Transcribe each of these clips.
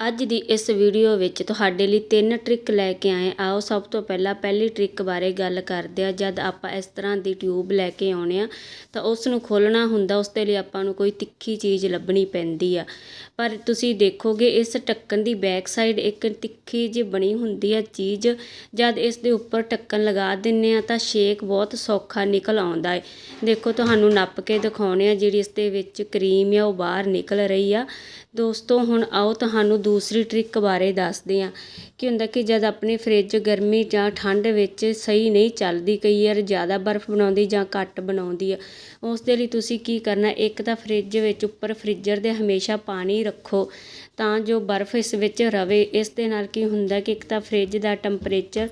ਅੱਜ ਦੀ ਇਸ ਵੀਡੀਓ ਵਿੱਚ ਤੁਹਾਡੇ ਲਈ ਤਿੰਨ ਟਰਿਕ ਲੈ ਕੇ ਆਏ ਆਓ ਸਭ ਤੋਂ ਪਹਿਲਾਂ ਪਹਿਲੀ ਟਰਿਕ ਬਾਰੇ ਗੱਲ ਕਰਦੇ ਆ ਜਦ ਆਪਾਂ ਇਸ ਤਰ੍ਹਾਂ ਦੀ ਟਿਊਬ ਲੈ ਕੇ ਆਉਣੇ ਆ ਤਾਂ ਉਸ ਨੂੰ ਖੋਲ੍ਹਣਾ ਹੁੰਦਾ ਉਸ ਦੇ ਲਈ ਆਪਾਂ ਨੂੰ ਕੋਈ ਤਿੱਖੀ ਚੀਜ਼ ਲੱਭਣੀ ਪੈਂਦੀ ਆ। ਪਰ ਤੁਸੀਂ ਦੇਖੋਗੇ, ਇਸ ਢੱਕਣ ਦੀ ਬੈਕ ਸਾਈਡ ਇੱਕ ਤਿੱਖੀ ਜਿਹੀ ਬਣੀ ਹੁੰਦੀ ਆ ਚੀਜ਼। ਜਦ ਇਸ ਦੇ ਉੱਪਰ ਢੱਕਣ ਲਗਾ ਦਿੰਨੇ ਆ ਤਾਂ ਸ਼ੇਕ ਬਹੁਤ ਸੌਖਾ ਨਿਕਲ ਆਉਂਦਾ ਏ। ਦੇਖੋ, ਤੁਹਾਨੂੰ ਨੱਪ ਕੇ ਦਿਖਾਉਣੇ ਆ ਜਿਹੜੀ ਇਸ ਦੇ ਵਿੱਚ ਕਰੀਮ ਆ, ਉਹ ਬਾਹਰ ਨਿਕਲ ਰਹੀ ਆ। ਦੋਸਤੋ, ਹੁਣ ਆਓ ਤੁਹਾਨੂੰ ਦੂਸਰੀ ਟਰਿਕ ਬਾਰੇ ਦੱਸਦੇ ਹਾਂ। ਕੀ ਹੁੰਦਾ ਕਿ ਜਦ ਆਪਣੀ ਫਰਿੱਜ ਗਰਮੀ ਜਾਂ ਠੰਡ ਵਿੱਚ ਸਹੀ ਨਹੀਂ ਚੱਲਦੀ ਕਈ ਵਾਰ ਜ਼ਿਆਦਾ ਬਰਫ਼ ਬਣਾਉਂਦੀ ਜਾਂ ਘੱਟ ਬਣਾਉਂਦੀ ਆ ਉਸ ਦੇ ਲਈ ਤੁਸੀਂ ਕੀ ਕਰਨਾ? ਇੱਕ ਤਾਂ ਫਰਿੱਜ ਵਿੱਚ ਉੱਪਰ ਫ੍ਰੀਜ਼ਰ ਦੇ ਹਮੇਸ਼ਾ ਪਾਣੀ ਰੱਖੋ ਤਾਂ ਜੋ ਬਰਫ਼ ਇਸ ਵਿੱਚ ਰਵੇ। ਇਸ ਦੇ ਨਾਲ ਕੀ ਹੁੰਦਾ ਕਿ ਇੱਕ ਤਾਂ ਫਰਿੱਜ ਦਾ ਟੈਂਪਰੇਚਰ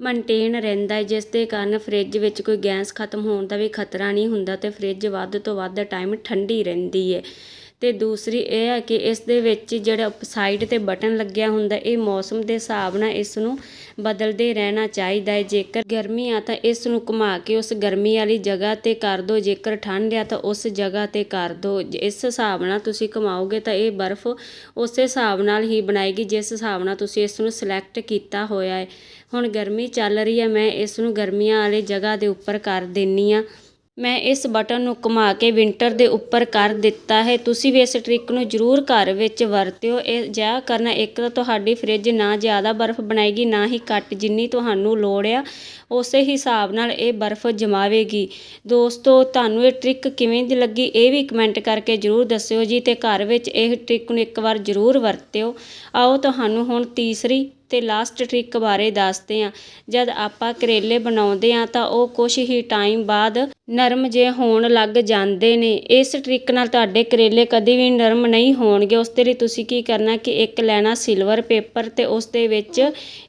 ਮੇਨਟੇਨ ਰਹਿੰਦਾ ਹੈ, ਜਿਸ ਦੇ ਕਾਰਨ ਫਰਿੱਜ ਵਿੱਚ ਕੋਈ ਗੈਸ ਖਤਮ ਹੋਣ ਦਾ ਵੀ ਖਤਰਾ ਨਹੀਂ ਹੁੰਦਾ ਤੇ ਫਰਿੱਜ ਵੱਧ ਤੋਂ ਵੱਧ ਟਾਈਮ ਠੰਡੀ ਰਹਿੰਦੀ ਹੈ। ਅਤੇ ਦੂਸਰੀ ਇਹ ਹੈ ਕਿ ਇਸ ਦੇ ਵਿੱਚ ਜਿਹੜਾ ਸਾਈਡ 'ਤੇ ਬਟਨ ਲੱਗਿਆ ਹੁੰਦਾ, ਇਹ ਮੌਸਮ ਦੇ ਹਿਸਾਬ ਨਾਲ ਇਸ ਨੂੰ ਬਦਲਦੇ ਰਹਿਣਾ ਚਾਹੀਦਾ ਹੈ। ਜੇਕਰ ਗਰਮੀ ਆ ਤਾਂ ਇਸ ਨੂੰ ਘੁਮਾ ਕੇ ਉਸ ਗਰਮੀ ਵਾਲੀ ਜਗ੍ਹਾ 'ਤੇ ਕਰ ਦਿਉ ਜੇਕਰ ਠੰਡ ਆ ਤਾਂ ਉਸ ਜਗ੍ਹਾ 'ਤੇ ਕਰ ਦਿਓ ਇਸ ਹਿਸਾਬ ਨਾਲ ਤੁਸੀਂ ਘੁਮਾਓਗੇ ਤਾਂ ਇਹ ਬਰਫ਼ ਉਸੇ ਹਿਸਾਬ ਨਾਲ ਹੀ ਬਣਾਏਗੀ, ਜਿਸ ਹਿਸਾਬ ਨਾਲ ਤੁਸੀਂ ਇਸ ਨੂੰ ਸਿਲੈਕਟ ਕੀਤਾ ਹੋਇਆ ਹੈ। ਹੁਣ ਗਰਮੀ ਚੱਲ ਰਹੀ ਹੈ, ਮੈਂ ਇਸ ਨੂੰ ਗਰਮੀਆਂ ਵਾਲੀ ਜਗ੍ਹਾ ਦੇ ਉੱਪਰ ਕਰ ਦਿੰਨੀ ਆ। ਮੈਂ ਇਸ ਬਟਨ ਨੂੰ ਘੁਮਾ ਕੇ ਵਿੰਟਰ ਦੇ ਉੱਪਰ ਕਰ ਦਿੱਤਾ ਹੈ। ਤੁਸੀਂ ਵੀ ਇਸ ਟ੍ਰਿਕ ਨੂੰ ਜ਼ਰੂਰ ਘਰ ਵਿੱਚ ਵਰਤਿਓ। ਇਹ ਜਿਆ ਕਰਨਾ ਇੱਕ ਤਾਂ ਤੁਹਾਡੀ ਫਰਿੱਜ ਨਾ ਜ਼ਿਆਦਾ ਬਰਫ਼ ਬਣਾਏਗੀ, ਨਾ ਹੀ ਘੱਟ ਜਿੰਨੀ ਤੁਹਾਨੂੰ ਲੋੜ ਆ। ਉਸੇ ਹਿਸਾਬ ਨਾਲ ਇਹ ਬਰਫ਼ ਜਮਾਵੇਗੀ। ਦੋਸਤੋ, ਤੁਹਾਨੂੰ ਇਹ ਟ੍ਰਿਕ ਕਿਵੇਂ ਦੀ ਲੱਗੀ ਇਹ ਵੀ ਕਮੈਂਟ ਕਰਕੇ ਜ਼ਰੂਰ ਦੱਸਿਓ ਜੀ ਤੇ ਘਰ ਵਿੱਚ ਇਹ ਟ੍ਰਿਕ ਨੂੰ ਇੱਕ ਵਾਰ ਜ਼ਰੂਰ ਵਰਤਿਓ। ਆਓ, ਤੁਹਾਨੂੰ ਹੁਣ ਤੀਸਰੀ ਅਤੇ ਲਾਸਟ ਟ੍ਰਿਕ ਬਾਰੇ ਦੱਸਦੇ ਹਾਂ। ਜਦ ਆਪਾਂ ਕਰੇਲੇ ਬਣਾਉਂਦੇ ਹਾਂ ਤਾਂ ਉਹ ਕੁਛ ਹੀ ਟਾਈਮ ਬਾਅਦ ਨਰਮ ਜਿਹੇ ਹੋਣ ਲੱਗ ਜਾਂਦੇ ਨੇ। ਇਸ ਟ੍ਰਿਕ ਨਾਲ ਤੁਹਾਡੇ ਕਰੇਲੇ ਕਦੇ ਵੀ ਨਰਮ ਨਹੀਂ ਹੋਣਗੇ। ਉਸ ਦੇ ਲਈ ਤੁਸੀਂ ਕੀ ਕਰਨਾ ਕਿ ਇੱਕ ਲੈਣਾ ਸਿਲਵਰ ਪੇਪਰ ਅਤੇ ਉਸ ਦੇ ਵਿੱਚ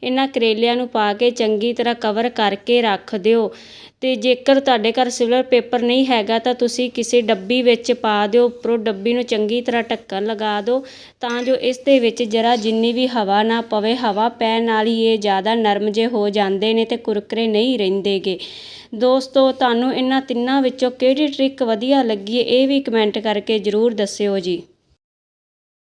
ਇਹਨਾਂ ਕਰੇਲਿਆਂ ਨੂੰ ਪਾ ਕੇ ਚੰਗੀ ਤਰ੍ਹਾਂ ਕਵਰ ਕਰਕੇ ਰੱਖ ਦਿਓ। ਅਤੇ ਜੇਕਰ ਤੁਹਾਡੇ ਘਰ ਸਿਲਵਰ ਪੇਪਰ ਨਹੀਂ ਹੈਗਾ ਤਾਂ ਤੁਸੀਂ ਕਿਸੇ ਡੱਬੀ ਵਿੱਚ ਪਾ ਦਿਓ। ਉੱਪਰੋਂ ਡੱਬੀ ਨੂੰ ਚੰਗੀ ਤਰ੍ਹਾਂ ਢੱਕਣ ਲਗਾ ਦਿਓ ਤਾਂ ਜੋ ਇਸ ਦੇ ਵਿੱਚ ਜਰਾ ਜਿੰਨੀ ਵੀ ਹਵਾ ਨਾ ਪਵੇ, ਹਵਾ ਪੈਣ ਨਾਲ ਹੀ ਇਹ ਜ਼ਿਆਦਾ ਨਰਮ ਜਿਹੇ ਹੋ ਜਾਂਦੇ ਨੇ ਤੇ ਕੁਰਕਰੇ ਨਹੀਂ ਰਹਿੰਦੇ ਗੇ ਦੋਸਤੋ, ਤੁਹਾਨੂੰ ਇਹਨਾਂ ਤਿੰਨਾਂ ਵਿੱਚੋਂ ਕਿਹੜੀ ਟ੍ਰਿਕ ਵਧੀਆ ਲੱਗੀ ਇਹ ਵੀ ਕਮੈਂਟ ਕਰਕੇ ਜ਼ਰੂਰ ਦੱਸਿਓ ਜੀ।